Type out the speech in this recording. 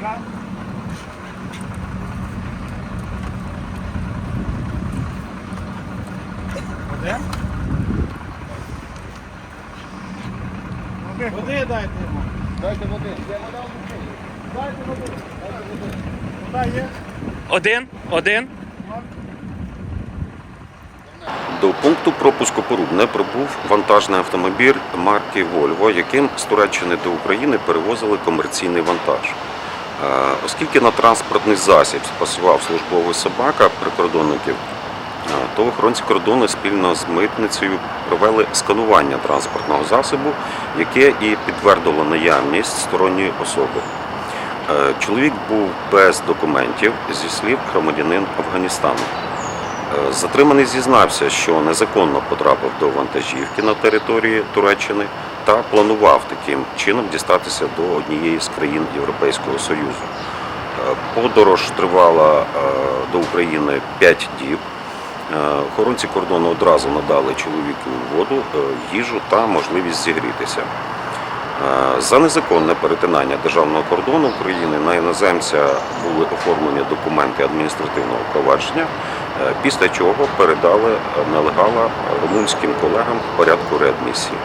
Води? Води, дайте йому. Дайте води. Дайте води. Вода є? Один, один. До пункту пропуску Порубне прибув вантажний автомобіль марки Volvo, яким з Туреччини до України перевозили комерційний вантаж. Е, Оскільки на транспортний засіб спасував службовий собака прикордонників, е, то охоронці кордону спільно з митницею провели сканування транспортного засобу, яке і підтвердило наявність сторонньої особи. Е, Чоловік був без документів, зі слів громадянин Афганістану. Затриманий зізнався, що незаконно потрапив до вантажівки на території Туреччини та планував таким чином дістатися до однієї з країн Європейського Союзу. Е, Подорож тривала е, до України 5 діб. Е, Охоронці кордону одразу надали чоловіку воду, їжу та можливість зігрітися. За незаконне перетинання державного кордону України на іноземця були оформлені документи адміністративного провадження, після чого передали нелегала румунським колегам в порядку реадмісії.